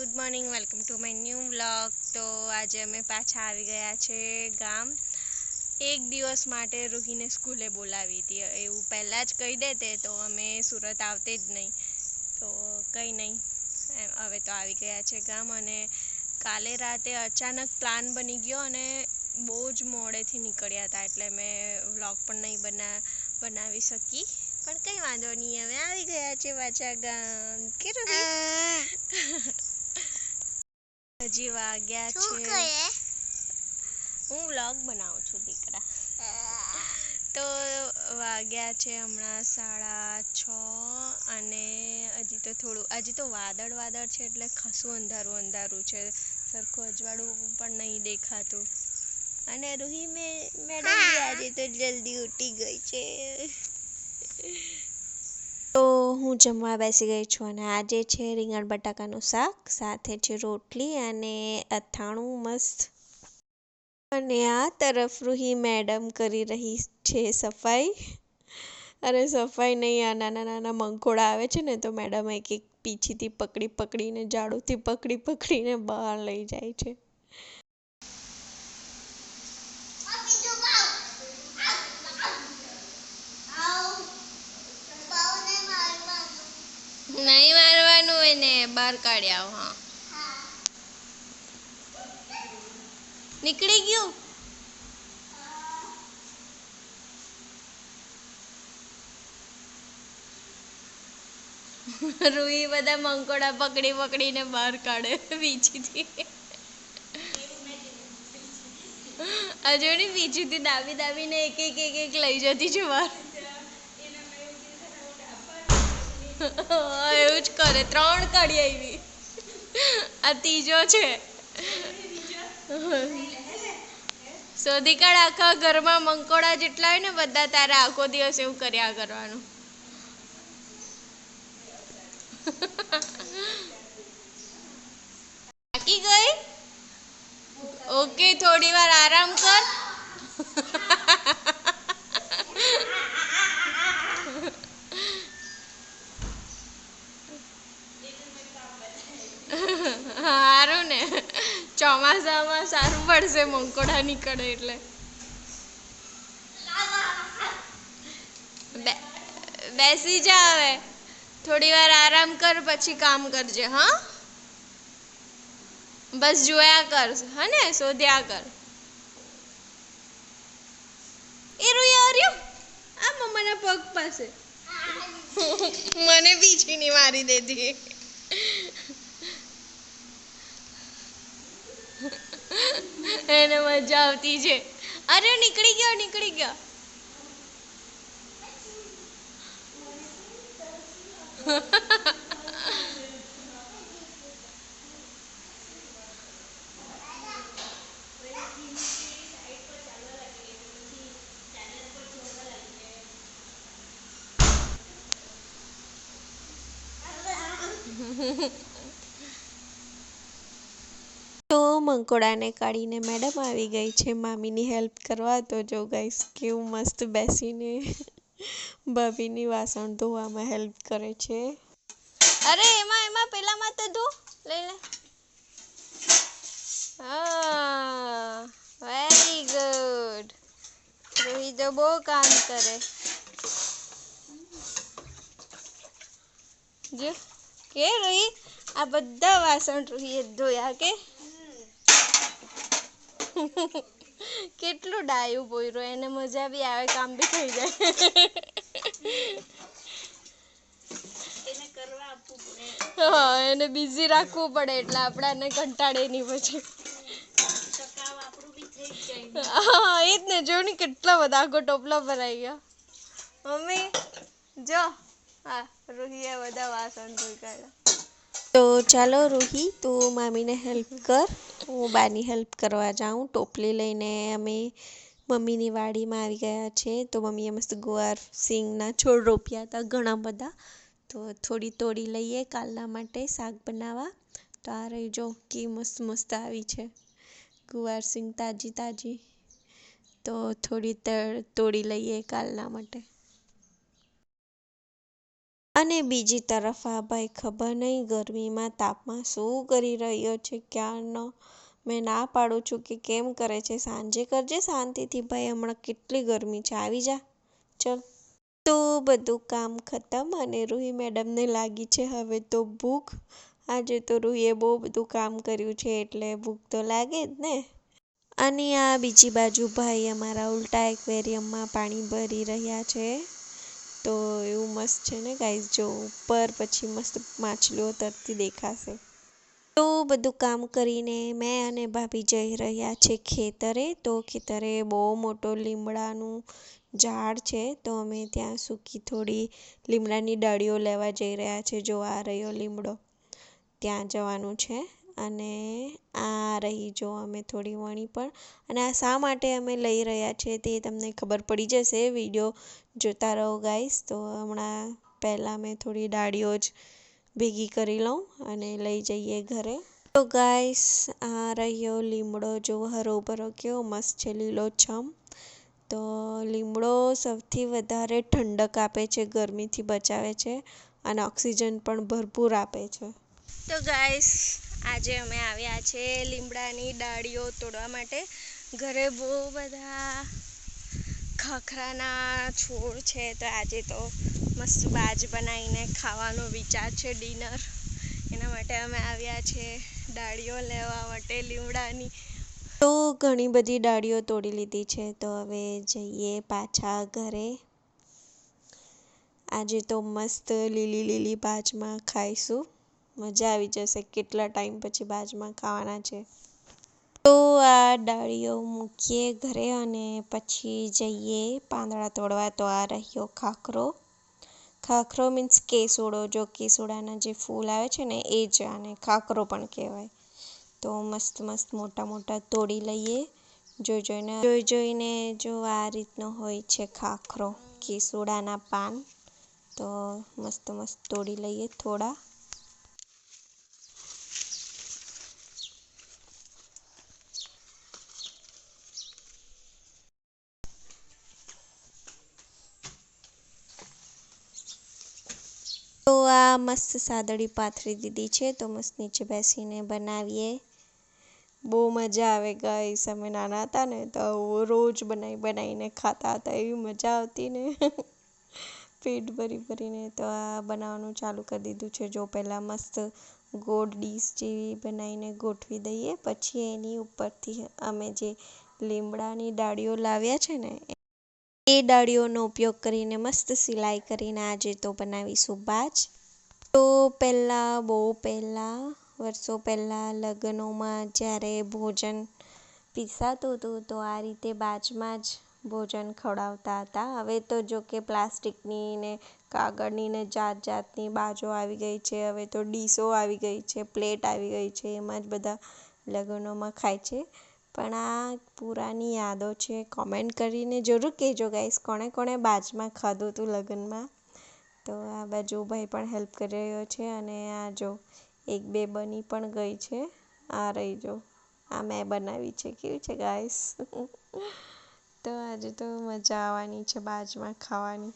Good morning, welcome to my new vlog. તો આજે અમે પાછા આવી ગયા છે ગામ. એક દિવસ માટે રૂહીને સ્કૂલે બોલાવી હતી. એવું પહેલાં જ કહી દેતે તો અમે સુરત આવતે જ નહીં. તો કંઈ નહીં. એમ, હવે તો આવી ગયા છે ગામ અને કાલે રાતે અચાનક પ્લાન બની ગયો અને બહુ જ મોડેથી નીકળ્યા હતા. એટલે મેં વ્લોગ પણ નહીં બના, બનાવી શકી. પણ કંઈ વાંધો નહીં હવે આવી ગયા છે પાછા ગામ. કે હજી વાગ્યા છે. હું વ્લોગ બનાવું છું દીકરા. તો વાગ્યા છે હમણાં સાડા છ અને હજી તો થોડું હજી તો વાદળ વાદળ છે એટલે ખાસું અંધારું અંધારું છે. સરખું અજવાળું પણ નહીં દેખાતું. અને રૂહી મે મેડમ આજે તો જલ્દી ઉઠી ગઈ છે. હું જમવા બેસી ગઈ છું અને આજે છે રીંગણ બટાકાનું શાક, સાથે છે રોટલી અને અથાણું મસ્ત. અને આ તરફ રૂહી મેડમ કરી રહી છે સફાઈ. અરે સફાઈ નહીં, આ નાના નાના મંકોડા આવે છે ને, તો મેડમ એક એક પીછીથી પકડી પકડીને, ઝાડુથી પકડી પકડીને બહાર લઈ જાય છે. નહીં મારવાનું એને, બહાર કાઢી આવો, હા. નીકળી ગયું? રૂઈ બધા મંકોડા પકડી પકડીને બહાર કાઢે, બીજીથી. હજુ ની બીજીથી દાબી દાબીને એક એક એક એક લઈ જતી છે બહાર. કરે ત્રણ કાઢી આવી. આ ત્રીજો છે. શોધી કાઢ આખા ઘરમાં મંકોડા જેટલા હોય ને, બધા તારે આખો દિવસ એવું કર્યા કરવાનું. થાકી ગઈ? ઓકે, થોડી વાર આરામ કર સારું ને ચોમાસામાં સારું પડશે, મંકોડા નીકળે એટલે. બેસી જા હવે. થોડી વાર આરામ કર, પછી કામ કરજે, હા? બસ જોયા કર હને શોધ્યા કર. એ રોયા રહ્યો? આ મમ્માના પગ પાસે. મને પીછીની મારી દેતી એને મજા આવતી છે. અરે નીકળી ગયો નીકળી ગયો. તો મંકોડાને કાઢીને મેડમ આવી ગઈ છે મામીની હેલ્પ કરવા. તો જો ગાઈસ, કેવું મસ્ત બેસીને ભાભીની વાસણ ધોવામાં હેલ્પ કરે છે. અરે, એમાં એમાં પેલામાં તો ધો. લઈ લે. હા વેરી ગુડ રોહિત તો બહુ કામ કરે. જો, કે રોહિત આ બધા વાસણ રોહિત ધોયા કે? કેટલું ડાયું બોયરો એને મજા બી આવે કામ બી થઈ જાય. હા એને બિઝી રાખવું પડે એટલે આપણાને કંટાળે નહીં પછી હા એ જ ને જો ને કેટલા બધા આખો ટોપલા ભરાઈ ગયા. મમ્મી જો. હા રૂહીએ બધા વાસણ ધોઈ કાઢ્યા. તો ચાલો રૂહી, તું મામીને હેલ્પ કર. હું બાની હેલ્પ કરવા જાઉં. ટોપલી લઈને અમે મમ્મીની વાડીમાં આવી ગયા છે. તો મમ્મીએ મસ્ત ગુવાર, સિંગના છોડ રોપ્યા હતા ઘણા બધા. તો થોડી તોડી લઈએ કાલના માટે શાક બનાવવા. તો આ રહી જો, કે મસ્ત મસ્ત આવી છે. ગુવાર, સિંગ તાજી તાજી. તો થોડી તોડી લઈએ કાલના માટે. અને બીજી તરફ આ ભાઈ ખબર નહીં ગરમીમાં તાપમાં શું કરી રહ્યો છે, ક્યારનો મેં ના પાડું છું કે કેમ કરે છે. સાંજે કરજે, શાંતિથી ભાઈ, હમણાં કેટલી ગરમી છે. આવી જા, ચલ. તો બધું કામ ખતમ અને રૂહી મેડમને લાગી છે. હવે તો ભૂખ, આજે તો રૂહીએ બહુ બધું કામ કર્યું છે, એટલે ભૂખ તો લાગે જ ને. અને આ બીજી બાજુ ભાઈ અમારા ઉલટા એક્વેરિયમમાં પાણી ભરી રહ્યા છે. તો એવું મસ્ત છે ને ગાઈઝ જો ઉપર પછી મસ્ત માછલીઓ તરતી દેખાશે. તો બધું કામ કરીને મેં અને ભાભી જઈ રહ્યા છે ખેતરે. તો ખેતરે બહુ મોટો લીમડાનું ઝાડ છે. તો અમે ત્યાં સૂકી થોડી લીમડાની ડાળીઓ લેવા જઈ રહ્યા છે. જો આ રહ્યો લીમડો. ત્યાં જવાનું છે. અને આ રહી જો અમે થોડી વણી પણ. અને આ શા માટે અમે લઈ રહ્યા છે તે તમને ખબર પડી જશે, વીડિયો જોતા રહો ગાઈસ તો હમણાં પહેલાં મેં થોડી ડાળીઓ જ ભેગી કરી લઉં અને લઈ જઈએ ઘરે. તો ગાઈસ આ રહ્યો લીમડો જો હરોભરો કેવો મસ્ત છે લીલોછમ તો લીમડો સૌથી વધારે ઠંડક આપે છે, ગરમીથી બચાવે છે અને ઓક્સિજન પણ ભરપૂર આપે છે. તો ગાઈસ આજે અમે આવ્યા છે લીમડાની ડાળીઓ તોડવા માટે. ઘરે બહુ બધા ખાખરાના છોડ છે તો આજે તો મસ્ત બાજ બનાવીને ખાવાનો વિચાર છે ડિનર. એના માટે અમે આવ્યા છે ડાળીઓ લેવા માટે લીમડાની. તો ઘણી બધી ડાળીઓ તોડી લીધી છે તો હવે જઈએ પાછા ઘરે. આજે તો મસ્ત લીલી લીલી બાજમાં ખાઈશું. મજા આવી જશે કેટલા ટાઈમ પછી બાજમાં ખાવાના છે. તો આ ડાળીઓ મૂકીએ ઘરે અને પછી જઈએ પાંદડા તોડવા. તો આ રહ્યો ખાખરો. ખાખરો મીન્સ કેસુડો. જો કેસુડાના જે ફૂલ આવે છે ને, એ જ આને ખાખરો પણ કહેવાય. તો મસ્ત મસ્ત મોટા મોટા તોડી લઈએ. જોઈ જોઈને જોઈ જોઈને જો આ રીતનો હોય છે ખાખરો, કેસુડાના પાન. તો મસ્ત મસ્ત તોડી લઈએ થોડા. તો આ મસ્ત સાદડી પાથરી દીધી છે, તો મસ્ત નીચે બેસીને બનાવીએ. બહુ મજા આવે ગાઈસ, અમે નાના હતા ને, તો રોજ બનાવી બનાવીને ખાતા હતા, એવી મજા આવતી ને. પેટ ભરી ભરીને તો આ બનાવવાનું ચાલુ કરી દીધું છે. જો પહેલાં મસ્ત ગોળ ડીશ જેવી બનાવીને ગોઠવી દઈએ, પછી એની ઉપરથી અમે જે લીમડાની ડાળીઓ લાવ્યા છે ને એ ડાળીઓનો ઉપયોગ કરીને મસ્ત સિલાઈ કરીને આજે તો બનાવીશું બાજ. તો પહેલાં, બહુ પહેલાં, વર્ષો પહેલાં લગ્નોમાં જ્યારે ભોજન પીસાતું હતું, તો આ રીતે બાજમાં જ ભોજન ખવડાવતા હતા. હવે તો જો કે પ્લાસ્ટિકની ને કાગળની ને જાત જાતની બાજો આવી ગઈ છે, હવે તો ડીશો આવી ગઈ છે, પ્લેટ આવી ગઈ છે, એમાં જ બધા લગ્નોમાં ખાય છે. પણ આ પુરાની યાદો છે કોમેન્ટ કરીને જરૂર કહેજો ગાઈસ કોણે કોણે બાજમાં ખાધું હતું લગ્નમાં? તો આ બાજુ ભાઈ પણ હેલ્પ કરી રહ્યો છે અને આ જો એક બે બની પણ ગઈ છે. આ રહી જો. આ મેં બનાવી છે. કેવી છે ગાઈસ તો આજે તો મજા આવવાની છે બાજમાં ખાવાની.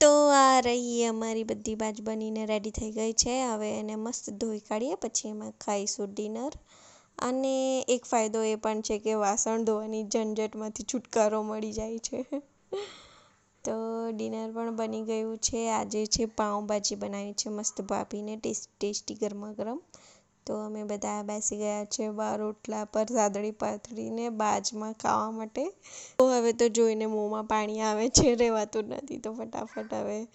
તો આ રહી અમારી બધી બાજ બનીને રેડી થઈ ગઈ છે. હવે એને મસ્ત ધોઈ કાઢીએ, પછી એમાં ખાઈશું ડિનર અને એક ફાયદો એ પણ છે કે વાસણ ધોવાની ઝંઝટમાંથી છુટકારો મળી જાય છે. તો ડિનર પણ બની ગયું છે. આજે છે પાઉંભાજી બનાવી છે મસ્ત ભાભીને ટેસ્ટ ટેસ્ટી ગરમા ગરમ તો અમે બધા બેસી ગયા છે બાર રોટલા પર, સાદડી પાથરીને બાજમાં ખાવા માટે. તો હવે તો જોઈને મોંમાં પાણી આવે છે, રહેવાતું નથી. તો ફટાફટ હવે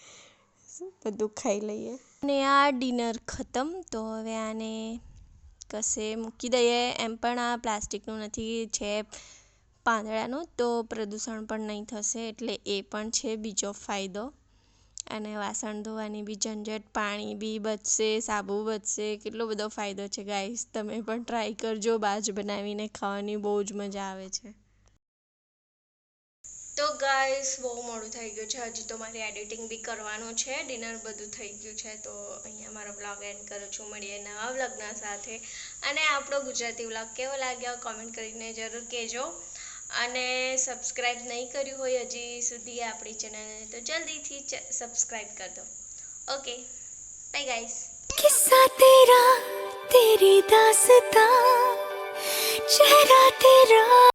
બધું ખાઈ લઈએ. અને આ ડિનર ખતમ. તો હવે આને કશે મૂકી દઈએ એમ પણ આ પ્લાસ્ટિકનું નથી છે પાંદડાનું, તો પ્રદૂષણ પણ નહીં થશે એટલે એ પણ છે બીજો ફાયદો. અને વાસણ ધોવાની બી ઝંઝટ, પાણી બી બચશે, સાબુ બચશે, કેટલો બધો ફાયદો છે ગાઈસ તમે પણ ટ્રાય કરજો, બાજ બનાવીને ખાવાની બહુ જ મજા આવે છે. તો ગાઈસ બહુ મોડું થઈ ગયું છે. હજી તો મારે એડિટિંગ બી કરવાનું છે. ડિનર બધું થઈ ગયું છે. તો અહીંયા મારો વ્લોગ એન્ડ કરું છું. મળીએ નવા વ્લોગના સાથે. અને આપણો ગુજરાતી વ્લોગ કેવો લાગ્યો? કોમેન્ટ કરીને જરૂર કહેજો. અને સબસ્ક્રાઈબ નહીં કર્યું હોય હજી સુધી આપણી ચેનલને તો જલ્દીથી સબસ્ક્રાઈબ કરી દો. ઓકે બાય ગાઈસ કિસ્સા તેરા, તેરી દાસતા, ચહેરા તેરા.